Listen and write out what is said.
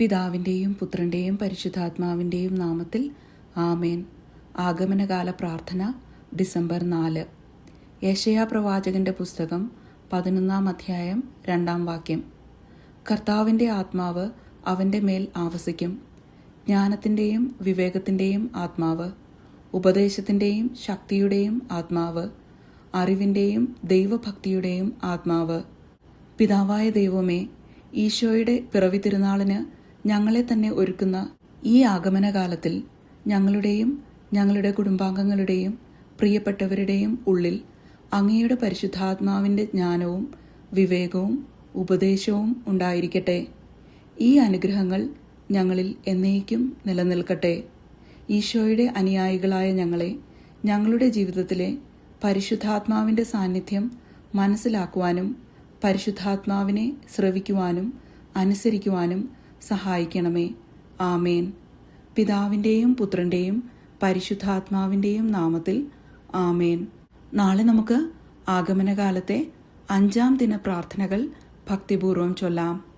പിതാവിന്റെയും പുത്രന്റെയും പരിശുദ്ധാത്മാവിന്റെയും നാമത്തിൽ ആമേൻ. ആഗമനകാല പ്രാർത്ഥന ഡിസംബർ നാല്. യേശയാ പ്രവാചകന്റെ പുസ്തകം പതിനൊന്നാം അധ്യായം രണ്ടാം വാക്യം. കർത്താവിന്റെ ആത്മാവ് അവന്റെ മേൽ ആവസിക്കും. ജ്ഞാനത്തിന്റെയും വിവേകത്തിന്റെയും ആത്മാവ് ഉപദേശത്തിന്റെയും ശക്തിയുടെയും ആത്മാവ് അറിവിന്റെയും ദൈവഭക്തിയുടെയും ആത്മാവ്. പിതാവായ ദൈവമേ ഈശോയുടെ പിറവി തിരുനാളിന് ഞങ്ങളെ തന്നെ ഒരുക്കുന്ന ഈ ആഗമനകാലത്തിൽ ഞങ്ങളുടെയും ഞങ്ങളുടെ കുടുംബാംഗങ്ങളുടെയും പ്രിയപ്പെട്ടവരുടെയും ഉള്ളിൽ അങ്ങയുടെ പരിശുദ്ധാത്മാവിന്റെ ജ്ഞാനവും വിവേകവും ഉപദേശവും ഉണ്ടായിരിക്കട്ടെ. ഈ അനുഗ്രഹങ്ങൾ ഞങ്ങളിൽ എന്നേക്കും നിലനിൽക്കട്ടെ. ഈശോയുടെ അനുയായികളായ ഞങ്ങളെ ഞങ്ങളുടെ ജീവിതത്തിലെ പരിശുദ്ധാത്മാവിന്റെ സാന്നിധ്യം മനസ്സിലാക്കുവാനും പരിശുദ്ധാത്മാവിനെ ശ്രവിക്കുവാനും അനുസരിക്കുവാനും സഹായിക്കണമേ. ആമേൻ. പിതാവിന്റെയും പുത്രന്റെയും പരിശുദ്ധാത്മാവിന്റെയും നാമത്തിൽ ആമേൻ. നാളെ നമുക്ക് ആഗമനകാലത്തെ അഞ്ചാം ദിന പ്രാർത്ഥനകൾ ഭക്തിപൂർവം ചൊല്ലാം.